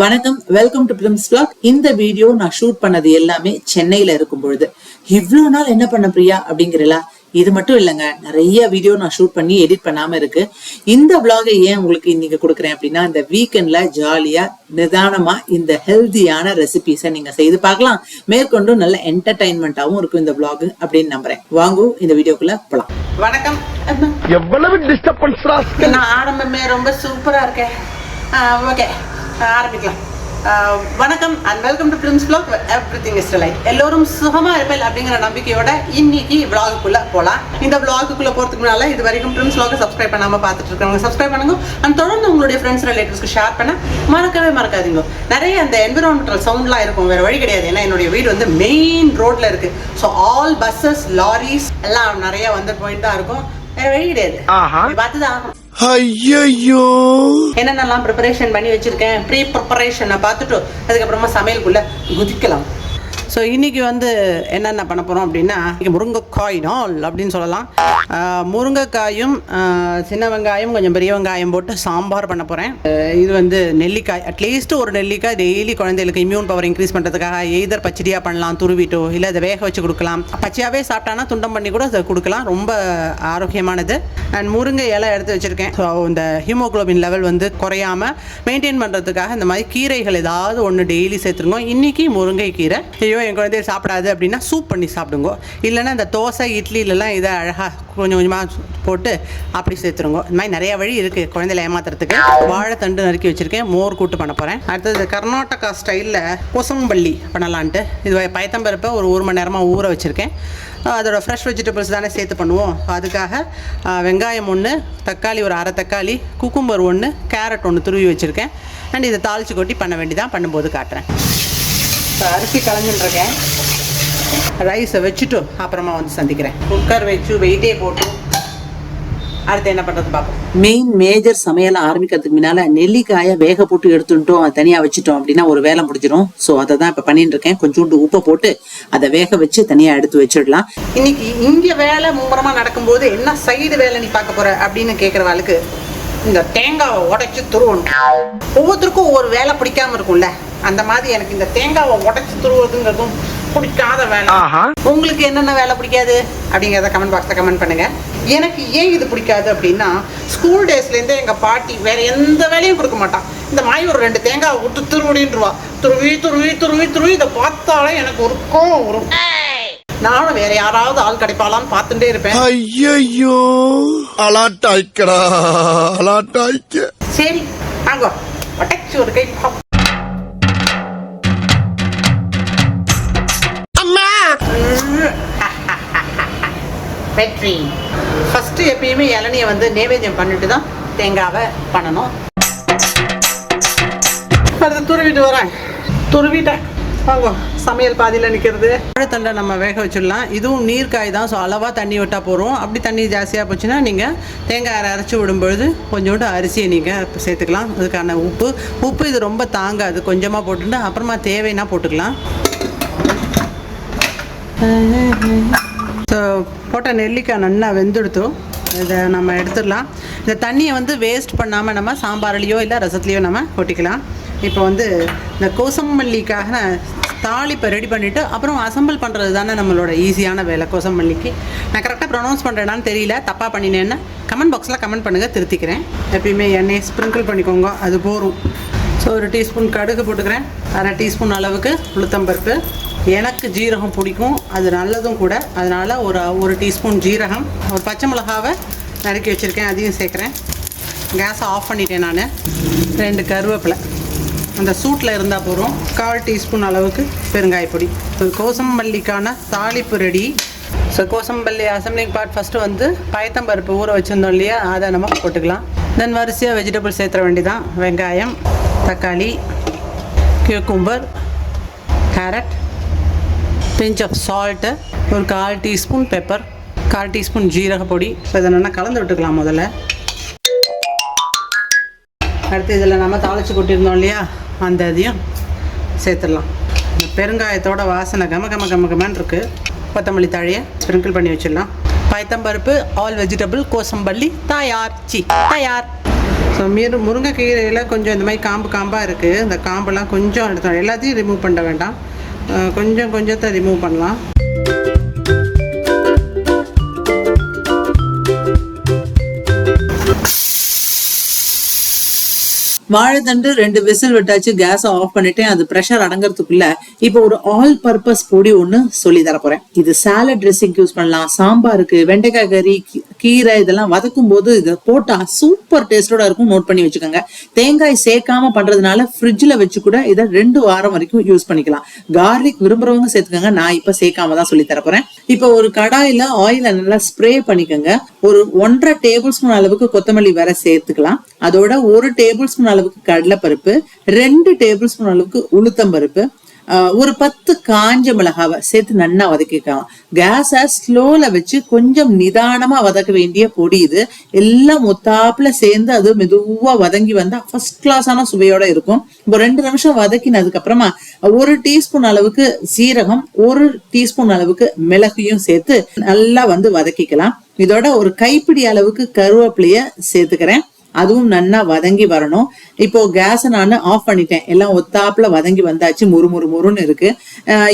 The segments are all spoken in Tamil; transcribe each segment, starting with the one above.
வணக்கம் வெல்கம் டு பிலிம்ஸ் பிளாக் இந்த வீடியோ நான் ஷூட் பண்ணது எல்லாமே சென்னையில இருக்கும் பொழுது இவ்வளவு நாள் என்ன பண்ண பிரியா அப்படிங்கிறல இது மட்டும் இல்லைங்க நிறைய வீடியோ நான் ஷூட் பண்ணி எடிட் பண்ணாம இருக்கு. இந்த vlog-ஐ ஏன் உங்களுக்கு இன்னைக்கு கொடுக்குறேன் அப்படின்னா இந்த வீக்கெண்ட்ல ஜாலியா நிதானமா இந்த ஹெல்தியான ரெசிபிஸை நீங்க செய்து பார்க்கலாம். மேற்கொண்டு நல்ல என்டர்டைன்மெண்ட்டாவும் இருக்கும் இந்த vlog அப்படின்னு நம்புறேன். வாங்கு இந்த வீடியோக்குள்ள போலாம். வணக்கம். எவ்வளவு டிஸ்டர்பன்ஸ் நான் ஆரம்பமே ரொம்ப சூப்பரா இருக்கேன். ஓகே ஆரம்பிக்கலாம். வணக்கம் and welcome to films blog everything is light எல்லோரும் சுகமா இருப்பேன் அப்படிங்கிற நம்பிக்கையோட இன்னைக்கு vlog-க்குள்ள போலாம் இந்த vlog-க்குள்ள போறதுக்கு முன்னால இது வரைக்கும் ஃபிலிம்ஸ் vlog சப்ஸ்கிரைப் பண்ணாம பார்த்துட்டு இருக்கவங்க சப்ஸ்கிரைப் பண்ணுங்க. அண்ட் தொடர்ந்து உங்களுடைய ஃப்ரெண்ட்ஸ் ரிலேட்டிவ்ஸ்க்கு ஷேர் பண்ண மறக்கவே மறக்காதீங்க. நிறைய அந்த என்விரான்மெண்டல் சவுண்ட்லாம் இருக்கும். வேற வழி கிடையாது. ஏன்னா என்னுடைய வீடு வந்து மெயின் ரோட்ல இருக்கு. ஸோ ஆல் பஸ்ஸஸ் லாரிஸ் எல்லாம் நிறைய வந்து போயிட்டு தான் இருக்கும். வேற வழி கிடையாது. பார்த்து தான் ஆகணும். ஐயோ என்னென்னலாம் ப்ரிப்பரேஷன் பண்ணி வச்சிருக்கேன்? ப்ரீ ப்ரிப்பரேஷனை பார்த்துட்டு அதுக்கப்புறமா சமையலுக்குள்ள குதிக்கலாம். ஸோ இன்றைக்கி வந்து என்னென்ன பண்ண போகிறோம் அப்படின்னா முருங்கைக்காய் நாள் அப்படின்னு சொல்லலாம். முருங்கைக்காயும் சின்ன வெங்காயம் கொஞ்சம் பெரிய வெங்காயம் போட்டு சாம்பார் பண்ண போகிறேன் இது வந்து நெல்லிக்காய். அட்லீஸ்ட் ஒரு நெல்லிக்காய் டெய்லி குழந்தைகளுக்கு இம்யூன் பவர் இன்க்ரீஸ் பண்ணுறதுக்காக எய்தர் பச்சடியாக பண்ணலாம் துருவிட்டோ இல்லை அதை வேக வச்சு கொடுக்கலாம். பச்சையாகவே சாப்பிட்டானா துண்டம் பண்ணி கூட அதை கொடுக்கலாம். ரொம்ப ஆரோக்கியமானது. அண்ட் முருங்கை இலை எடுத்து வச்சுருக்கேன். ஸோ இந்த ஹீமோக்ளோபின் லெவல் வந்து குறையாம மெயின்டைன் பண்ணுறதுக்காக இந்த மாதிரி கீரைகள் ஏதாவது ஒன்று டெய்லி சேர்த்துருங்க. இன்றைக்கி முருங்கை கீரை ஐயோ என் குழந்தைய சாப்பிடாது அப்படின்னா சூப் பண்ணி சாப்பிடுங்க. இல்லைன்னா இந்த தோசை இட்லிலலாம் இதை அழகாக கொஞ்சம் கொஞ்சமாக போட்டு அப்படி சேர்த்துருங்க. இந்த மாதிரி நிறைய வழி இருக்குது குழந்தையில ஏமாத்துறதுக்கு. வாழைத்தண்டு நறுக்கி வச்சுருக்கேன். மோர் கூட்டு பண்ண போகிறேன் அடுத்தது கர்நாடகா ஸ்டைலில் கொசம்பள்ளி பண்ணலான்ட்டு. இது பயத்தம்பருப்பை ஒரு ஒரு மணி நேரமாக ஊற வச்சுருக்கேன். அதோட ஃப்ரெஷ் வெஜிடபிள்ஸ் தானே சேர்த்து பண்ணுவோம். அதுக்காக வெங்காயம் ஒன்று தக்காளி ஒரு அரை தக்காளி குக்கும்பர் ஒன்று கேரட் ஒன்று துருவி வச்சுருக்கேன். அண்ட் இதை தாளித்து கொட்டி பண்ண வேண்டிதான் பண்ணும்போது காட்டுறேன். இப்போ அரிசி களைஞ்சுட்டுருக்கேன் ரைஸை வச்சுட்டு அப்புறமா வந்து சந்திக்கிறேன். குக்கர் வச்சு வெயிட்டே போட்டு அடுத்து என்ன பண்ணுறது பார்ப்போம். மெயின் மேஜர் சமையல் ஆரம்பிக்கிறதுக்கு முன்னால நெல்லிக்காயை வேக போட்டு எடுத்துட்டோம். அதை தனியாக வச்சுட்டோம் அப்படின்னா ஒரு வேலை முடிஞ்சிடும் ஸோ அதை தான் இப்போ பண்ணிட்டு இருக்கேன். கொஞ்சோண்டு உப்பை போட்டு அதை வேக வச்சு தனியாக எடுத்து வச்சிடலாம். இன்னைக்கு இங்கே வேலை மும்முரமாக நடக்கும்போது என்ன சைடு வேலை நீ பார்க்க போற அப்படின்னு கேட்குறவாளுக்கு இந்த தேங்காவை உடைச்சு துருவணும். ஒவ்வொருத்தருக்கும் ஒவ்வொரு வேலை பிடிக்காம இருக்கும்ல. அந்த மாதிரி எனக்கு இந்த தேங்காவை உடைச்சு துருவுறதுங்கிறதும் பிடிக்காத வேலை. உங்களுக்கு என்னென்ன வேலை பிடிக்காது? அப்படிங்கிறத கமெண்ட் பாக்ஸில் கமெண்ட் பண்ணுங்க. எனக்கு ஏன் இது பிடிக்காது அப்படின்னா ஸ்கூல் டேஸ்லேருந்தே எங்கள் பாட்டி வேற எந்த வேலையும் கொடுக்க மாட்டான் இந்த மாதிரி ஒரு ரெண்டு தேங்காவை விட்டு துருவிடின்றுவா. துருவி துருவி துருவி துருவி இதை பார்த்தாலே எனக்கு ஒரு கோவம் வரும். நானும் வேற யாராவது ஆள் கிடைப்பாளான்னு பார்த்துட்டே இருப்பேன். ஐயோ அலாட்டாய்க்கடா அலாட்டாய்க்க. சரி வாங்க. ஒரு கை பாப்போம். வெற்றி ஃபஸ்ட்டு எப்பயுமே இளநியை வந்து நைவேத்தியம் பண்ணிட்டு தான் தேங்காவை பண்ணணும். அடுத்து துருவிட்டு வரேன். துருவிட்டேன். வாங்க சமையல் பாதியில் நிற்கிறது வாழைத்தண்டை நம்ம வேக வச்சிடலாம். இதுவும் நீர்க்காய் தான். ஸோ அளவாக தண்ணி விட்டால் போகிறோம் அப்படி தண்ணி ஜாஸ்தியாக போச்சுன்னா நீங்கள் தேங்காய் அரை அரைச்சி விடும்பொழுது கொஞ்சோண்டு அரிசியை நீங்கள் சேர்த்துக்கலாம். அதுக்கான உப்பு. உப்பு இது ரொம்ப தாங்காது. கொஞ்சமாக போட்டுட்டு அப்புறமா தேவைன்னா போட்டுக்கலாம். ஸோ போட்ட நெல்லிக்காய் நல்லா வெந்துடுத்தோம் இதை நம்ம எடுத்துடலாம். இந்த தண்ணியை வந்து வேஸ்ட் பண்ணாமல் நம்ம சாம்பார்லேயோ இல்லை ரசத்துலேயோ நம்ம கொட்டிக்கலாம். இப்போ வந்து இந்த கோசம்பல்லிக்காக தாளிப்பை ரெடி பண்ணிவிட்டு அப்புறம் அசம்பிள் பண்ணுறது தானே நம்மளோட ஈஸியான வேலை கோசம்பல்லிக்கு நான் கரெக்டாக ப்ரொனவுன்ஸ் பண்ணுறேனான்னு தெரியல தப்பாக பண்ணினேன்னு கமெண்ட் பாக்ஸில் கமெண்ட் பண்ணுங்கள் திருத்திக்கிறேன். எப்பயுமே எண்ணெயை ஸ்ப்ரிங்கிள் பண்ணிக்கோங்க அது போரும் ஸோ ஒரு டீஸ்பூன் கடுகு போட்டுக்கிறேன் அரை டீஸ்பூன் அளவுக்கு உளுத்தம்பருப்பு. எனக்கு ஜீரகம் பிடிக்கும் அது நல்லதும் கூட. அதனால் ஒரு ஒரு டீஸ்பூன் ஜீரகம் ஒரு பச்சை மிளகாவை நறுக்கி வச்சுருக்கேன் அதையும் சேர்க்குறேன். கேஸை ஆஃப் பண்ணிட்டேன் நான். ரெண்டு கருவேப்பிலை. அந்த சூட்டில் இருந்தால் போதும். கால் டீஸ்பூன் அளவுக்கு பெருங்காயப்பொடி இப்போ கோசம்பள்ளிக்கான தாளிப்பு ready. So கோசம்பள்ளி assembling part first வந்து பயத்தம்பருப்பு ஊற வச்சுருந்தோம் இல்லையா? அதை நம்ம போட்டுக்கலாம். தென் வரிசையாக வெஜிடபிள் சேர்த்துற வேண்டியதான் வெங்காயம் தக்காளி cucumber carrot pinch of salt ஒரு கால் டீஸ்பூன் பெப்பர் கால் டீஸ்பூன் ஜீரக பொடி. இப்போ இதை நல்லா கலந்து விட்டுக்கலாம் முதல்ல. அடுத்து இதில் நம்ம தாளித்து கொட்டியிருந்தோம் இல்லையா? அந்த இதையும் சேர்த்துடலாம். பெருங்காயத்தோட வாசனை கம கம கம கமன்னு இருக்குது கொத்தமல்லி தழையை ஸ்ப்ரிங்கிள் பண்ணி வச்சிடலாம். பயத்தம்பருப்பு ஆல் வெஜிடபிள் கோசம்பள்ளி தயார். சி தயார். ஸோ மீறு முருங்கைக்கீரையில் கொஞ்சம் இந்த மாதிரி காம்பு காம்பாக இருக்குது இந்த காம்பெல்லாம் கொஞ்சம் எடுத்து எல்லாத்தையும் ரிமூவ் பண்ண வேண்டாம். கொஞ்சம் கொஞ்சத்தை ரிமூவ் பண்ணலாம். வாழைத்தண்டு ரெண்டு விசில் விட்டாச்சு கேஸ் ஆஃப் பண்ணிட்டேன். அது ப்ரெஷர் அடங்கறதுக்குள்ள இப்போ ஒரு ஆல் பர்பஸ் பொடி ஒண்ணு சொல்லி தர போறேன் இது சாலட் ட்ரெஸ்ஸிங் யூஸ் பண்ணலாம். சாம்பாருக்கு வெண்டைக்காய் கறி கீரை இதெல்லாம் வதக்கும் போது இதை போட்டா சூப்பர் டேஸ்டோட இருக்கும். நோட் பண்ணி வச்சுக்கோங்க. தேங்காய் சேர்க்காம பண்றதுனால ஃப்ரிட்ஜ்ல வச்சு கூட இதை ரெண்டு வாரம் வரைக்கும் யூஸ் பண்ணிக்கலாம். கார்லிக் விரும்புறவங்க சேர்த்துக்கோங்க. நான் இப்ப சேர்க்காம தான் சொல்லி தர போறேன் இப்போ ஒரு கடாயில ஆயில நல்லா ஸ்ப்ரே பண்ணிக்கோங்க. ஒரு ஒன்றரை டேபிள் ஸ்பூன் அளவுக்கு கொத்தமல்லி வேற சேர்த்துக்கலாம். அதோட ஒரு டேபிள் ஸ்பூன் அளவுக்கு கடலைப்பருப்பு ரெண்டு டேபிள் ஸ்பூன் அளவுக்கு உளுத்தம் பருப்பு ஒரு பத்து காஞ்ச மிளகாவை சேர்த்து நல்லா வதக்கிக்கலாம். கேஸை ஸ்லோல வச்சு கொஞ்சம் நிதானமா வதக்க வேண்டிய பொடி இது. எல்லாம் ஒத்தாப்புல சேர்ந்து அது மெதுவா வதங்கி வந்தா ஃபர்ஸ்ட் கிளாஸான சுவையோட இருக்கும். இப்போ ரெண்டு நிமிஷம் வதக்கினதுக்கு அப்புறமா ஒரு டீஸ்பூன் அளவுக்கு சீரகம் ஒரு டீஸ்பூன் அளவுக்கு மிளகையும் சேர்த்து நல்லா வந்து வதக்கிக்கலாம். இதோட ஒரு கைப்பிடி அளவுக்கு கருவேப்பிலைய சேர்த்துக்கிறேன். அதுவும் நல்லா வதங்கி வரணும். இப்போ கேஸை நான் ஆஃப் பண்ணிட்டேன். எல்லாம் ஒத்தாப்புல வதங்கி வந்தாச்சு. முறு முறு முறுன்னு இருக்கு.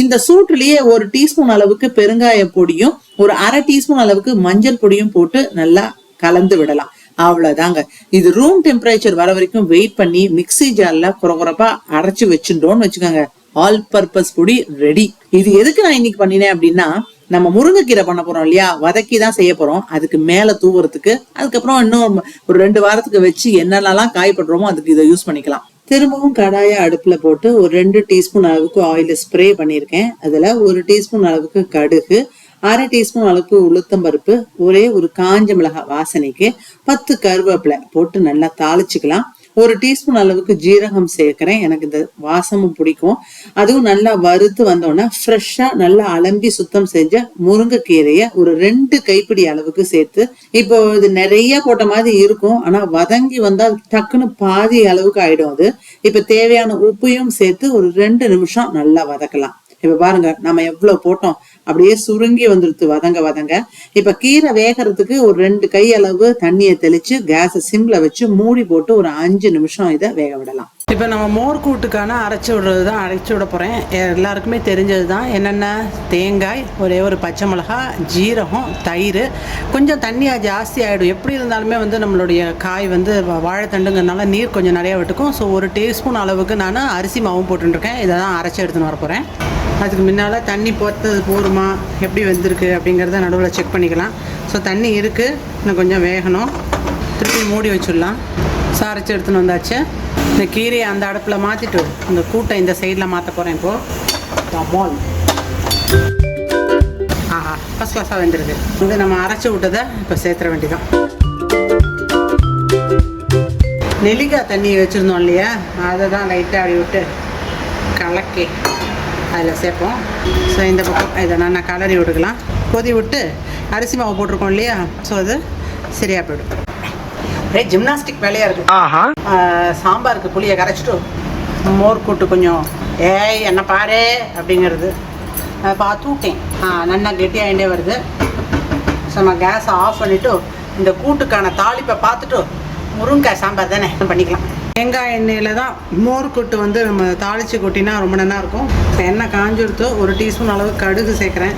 இந்த சூட்டுலயே ஒரு டீஸ்பூன் அளவுக்கு பெருங்காய பொடியும் ஒரு அரை டீஸ்பூன் அளவுக்கு மஞ்சள் பொடியும் போட்டு நல்லா கலந்து விடலாம். அவ்வளவுதாங்க. இது ரூம் டெம்பரேச்சர் வர வரைக்கும் வெயிட் பண்ணி மிக்ஸி ஜார்ல குறகுறப்பா அரைச்சு வச்சுட்டோம்னு வச்சுக்கோங்க. ஆல் பர்பஸ் பொடி ரெடி இது எதுக்கு நான் இன்னைக்கு பண்ணினேன் அப்படின்னா நம்ம முருங்கைக்கீரை பண்ண போறோம் இல்லையா? வதக்கி தான் செய்ய போறோம். அதுக்கு மேல தூவுறதுக்கு அதுக்கப்புறம் இன்னும் ஒரு ரெண்டு வாரத்துக்கு வச்சு என்னென்னலாம் காயப்படுறோமோ அதுக்கு இதை யூஸ் பண்ணிக்கலாம். திரும்பவும் கடாயை அடுப்புல போட்டு ஒரு ரெண்டு டீஸ்பூன் அளவுக்கு ஆயில் ஸ்ப்ரே பண்ணியிருக்கேன். அதுல ஒரு டீஸ்பூன் அளவுக்கு கடுகு அரை டீஸ்பூன் அளவுக்கு உளுத்தம் பருப்பு ஒரே ஒரு காஞ்ச மிளகாய் வாசனைக்கு பத்து கருவேப்பிலை போட்டு நல்லா தாளிச்சுக்கலாம். ஒரு டீஸ்பூன் அளவுக்கு ஜீரகம் சேர்க்கிறேன். எனக்கு இந்த வாசமும் பிடிக்கும். அதுவும் நல்லா வறுத்து வந்தோடனே ஃப்ரெஷ்ஷா நல்லா அலம்பி சுத்தம் செஞ்ச முருங்கைக்கீரைய ஒரு ரெண்டு கைப்பிடி அளவுக்கு சேர்த்து இப்போ இது நிறைய போட்ட மாதிரி இருக்கும். ஆனா வதங்கி வந்தா டக்குன்னு பாதி அளவுக்கு ஆயிடும் அது. இப்ப தேவையான உப்பையும் சேர்த்து ஒரு ரெண்டு நிமிஷம் நல்லா வதக்கலாம். இப்ப பாருங்க நம்ம எவ்வளவு போட்டோம். அப்படியே சுருங்கி வந்துடுது வதங்க வதங்க. இப்ப கீரை வேகறதுக்கு ஒரு ரெண்டு கை அளவு தண்ணியை தெளிச்சு கேஸை சிம்ல வச்சு மூடி போட்டு ஒரு அஞ்சு நிமிஷம் இதை வேக விடலாம். இப்போ நம்ம மோர் கூட்டுக்கான அரைச்சி விடுறது தான் அரைச்சி விட போகிறேன் எல்லாருக்குமே தெரிஞ்சது தான் என்னென்ன? தேங்காய் ஒரே ஒரு பச்சை மிளகா ஜீரகம் தயிர். கொஞ்சம் தண்ணியாக ஜாஸ்தி ஆகிடும் எப்படி இருந்தாலுமே வந்து நம்மளுடைய காய் வந்து வாழைத்தண்டுங்கிறதுனால நீர் கொஞ்சம் நிறையா விட்டுக்கும். ஸோ ஒரு டீஸ்பூன் அளவுக்கு நான் அரிசி மாவும் போட்டுருக்கேன் இதை தான் அரைச்சி எடுத்துன்னு வர போகிறேன் அதுக்கு முன்னால் தண்ணி போத்தது போருமா? எப்படி வெந்திருக்கு? அப்படிங்கிறத நடுவில் செக் பண்ணிக்கலாம். ஸோ தண்ணி இருக்குது இன்னும் கொஞ்சம் வேகணும். திருப்பி மூடி வச்சிடலாம். ஸோ அரைச்சி எடுத்துன்னு வந்தாச்சு. இந்த கீரையை அந்த அடுப்பில் மாற்றிட்டு இந்த கூட்டை இந்த சைடில் மாற்ற போகிறேன் இப்போது மால் ஆஹா ஃபஸ்ட் கிளாஸாக வெந்திருக்கு. வந்து நம்ம அரைச்சி விட்டதை இப்போ சேர்த்துற வேண்டியதான் நெல்லிக்காய் தண்ணியை வச்சுருந்தோம் இல்லையா? அதை தான் லைட்டாக அப்படி விட்டு கலக்கி. அதில் சேர்ப்போம். ஸோ இந்த பக்கம் இதை நான் கலரி விட்டுக்கலாம் கொதி விட்டு அரிசி மாவு போட்டிருக்கோம் இல்லையா? ஸோ அது சரியாக போயிடும். ஒரே ஜிம்னாஸ்டிக் வேலையாக இருக்குது சாம்பாருக்கு புளியை கரைச்சிட்டு மோர் கூட்டு கொஞ்சம். ஏய் என்ன பாரு அப்படிங்கிறது. அதை பார்த்து விட்டேன் ஆ நல்லா கெட்டியாகிட்டே வருது. ஸோ நம்ம கேஸை ஆஃப் பண்ணிவிட்டு இந்த கூட்டுக்கான தாளிப்பை பார்த்துட்டு முருங்கைக்காய் சாம்பார் தானே பண்ணிக்கலாம். தேங்காய் எண்ணெயில் தான் மோர் கூட்டு வந்து நம்ம தாளித்து கொட்டினா ரொம்ப நல்லா இருக்கும். எண்ணெய் காஞ்செடுத்து ஒரு டீஸ்பூன் அளவு கடுகு சேர்க்குறேன்.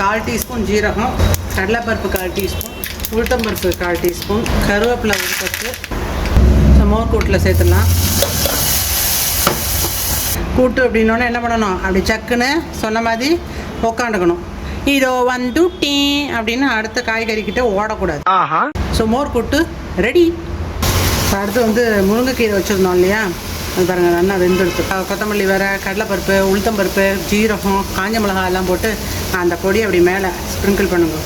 கால் டீஸ்பூன் ஜீரகம் கடலைப்பருப்பு கால் டீஸ்பூன் உளுத்தம்பருப்பு கால் டீஸ்பூன் கருவேப்பிலை ஒரு பத்து மோர் கூட்டில் சேர்த்துடலாம். கூட்டு அப்படின்னோடனே என்ன பண்ணணும்? அப்படி சக்குன்னு சொன்ன மாதிரி உக்காந்துக்கணும். இதோ வந்துட்டேன் அப்படின்னு அடுத்த காய்கறிக்கிட்ட ஓடக்கூடாது. ஆஹா. ஸோ மோர் கூட்டு ரெடி அடுத்து வந்து முருங்கைக்கீரை வச்சுருந்தோம் இல்லையா? அது பாருங்கள் நல்லா வெந்துடுத்து கொத்தமல்லி வேற கடலைப்பருப்பு உளுத்தம்பருப்பு ஜீரகம் காஞ்ச மிளகாய் எல்லாம் போட்டு அந்த பொடியை அப்படி மேலே ஸ்ப்ரிங்கிள் பண்ணுங்க.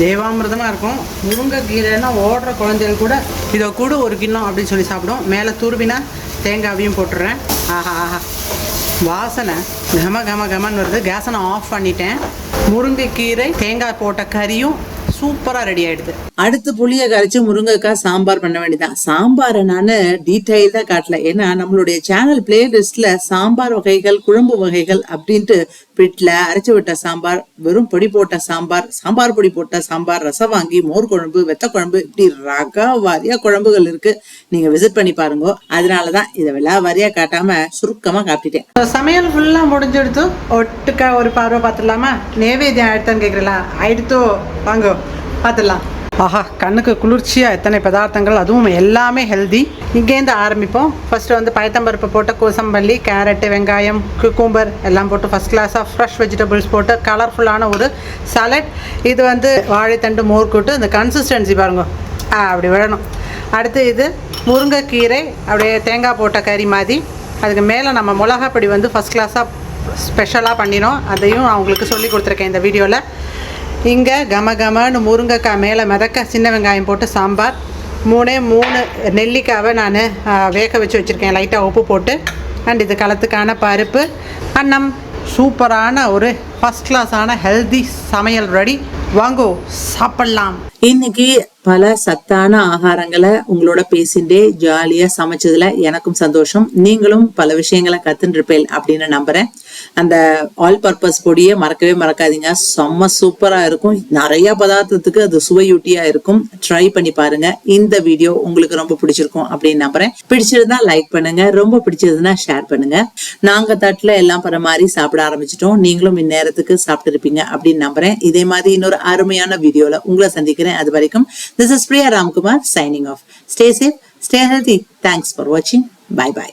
தேவாமிர்தமாக இருக்கும். முருங்கைக்கீரைன்னா ஓடுற குழந்தைகள் கூட இதை கூட ஒரு கிண்ணம் அப்படின்னு சொல்லி சாப்பிடும். மேலே துருவினா தேங்காவையும் போட்டுடுறேன் ஆஹா ஆஹா. வாசனை கம கம கமன்னு வருது. கேஸை நான் ஆஃப் பண்ணிட்டேன். முருங்கைக்கீரை தேங்காய் போட்ட கறியும் சூப்பராக ரெடி ஆயிடுது. அடுத்து புளிய கரைச்சு முருங்கைக்காய் சாம்பார் பண்ண வேண்டியதான் சாம்பாரை நான் தான் காட்டல. ஏன்னா நம்மளுடைய சேனல் பிளேலிஸ்ட்ல சாம்பார் வகைகள் குழம்பு வகைகள் அப்படின்ட்டு பிட்ல அரைச்சு விட்ட சாம்பார் வெறும் பொடி போட்ட சாம்பார் சாம்பார் பொடி போட்ட சாம்பார் ரசம் வாங்கி மோர் குழம்பு வெத்த குழம்பு இப்படி ரக வாரியா குழம்புகள் இருக்கு. நீங்க விசிட் பண்ணி பாருங்க. அதனாலதான் இதை விழா வாரியா காட்டாம சுருக்கமா காப்பிட்டேன் சமையல் ஃபுல்லாக முடிஞ்செடுத்து. ஒட்டுக்கா ஒரு பார்வை பார்த்துடலாமா? நேவேதியம் ஆயிடுத்தான்னு கேட்குறீங்களா ஆயிடுத்தோ. வாங்க. பார்த்துடலாம். ஆஹா கண்ணுக்கு குளிர்ச்சியாக எத்தனை பதார்த்தங்கள்? அதுவும் எல்லாமே ஹெல்தி இங்கேருந்து ஆரம்பிப்போம். ஃபஸ்ட்டு வந்து பயத்தம்பருப்பு போட்டு கோசம்பள்ளி கேரட்டு வெங்காயம் குக்கும்பர் எல்லாம் போட்டு ஃபஸ்ட் கிளாஸாக ஃப்ரெஷ் வெஜிடபிள்ஸ் போட்டு கலர்ஃபுல்லான ஒரு சலட் இது வந்து வாழைத்தண்டு மோர் கூட்டு இந்த கன்சிஸ்டன்சி பாருங்க. ஆ அப்படி விழணும் அடுத்து இது முருங்கைக்கீரை அப்படியே தேங்காய் போட்ட கறி மாதிரி. அதுக்கு மேலே நம்ம மிளகாப்பொடி வந்து ஃபஸ்ட் கிளாஸாக ஸ்பெஷலாக பண்ணினோம். அதையும் நான் உங்களுக்கு சொல்லி கொடுத்துருக்கேன் இந்த வீடியோவில் இங்கே கம கமன்னு முருங்கைக்காய் மேலே மிதக்க சின்ன வெங்காயம் போட்டு சாம்பார். மூணே மூணு நெல்லிக்காவை நான் வேக வச்சு வச்சுருக்கேன். லைட்டாக உப்பு போட்டு. அண்ட் இது களத்துக்கான பருப்பு. அன்னம். சூப்பரான ஒரு ஃபஸ்ட் கிளாஸான ஹெல்தி சமையல் ரெடி வாங்கோ சாப்பிட்லாம். இன்னைக்கு பல சத்தான ஆகாரங்களை உங்களோட பேசிண்டே ஜாலியா சமைச்சதுல எனக்கும் சந்தோஷம். நீங்களும் பல விஷயங்களை கத்துருப்பேன் அப்படின்னு நம்புறேன். அந்த ஆல் பர்பஸ் பொடியை மறக்கவே மறக்காதீங்க. செம்ம சூப்பரா இருக்கும். நிறைய பதார்த்தத்துக்கு அது சுவையூட்டியா இருக்கும். ட்ரை பண்ணி பாருங்க. இந்த வீடியோ உங்களுக்கு ரொம்ப பிடிச்சிருக்கும் அப்படின்னு நம்புறேன். பிடிச்சிருந்தா லைக் பண்ணுங்க. ரொம்ப பிடிச்சிருந்தா ஷேர் பண்ணுங்க. நாங்க தட்டுல எல்லாம் பரமாறி சாப்பிட ஆரம்பிச்சிட்டோம். நீங்களும் இந்நேரத்துக்கு சாப்பிட்டு இருப்பீங்க அப்படின்னு நம்புறேன். இதே மாதிரி இன்னொரு அருமையான வீடியோல உங்களை சந்திக்கிறேன். அது வரைக்கும் this is Priya Ramkumar signing off stay safe stay healthy thanks for வாட்சிங் பை பாய்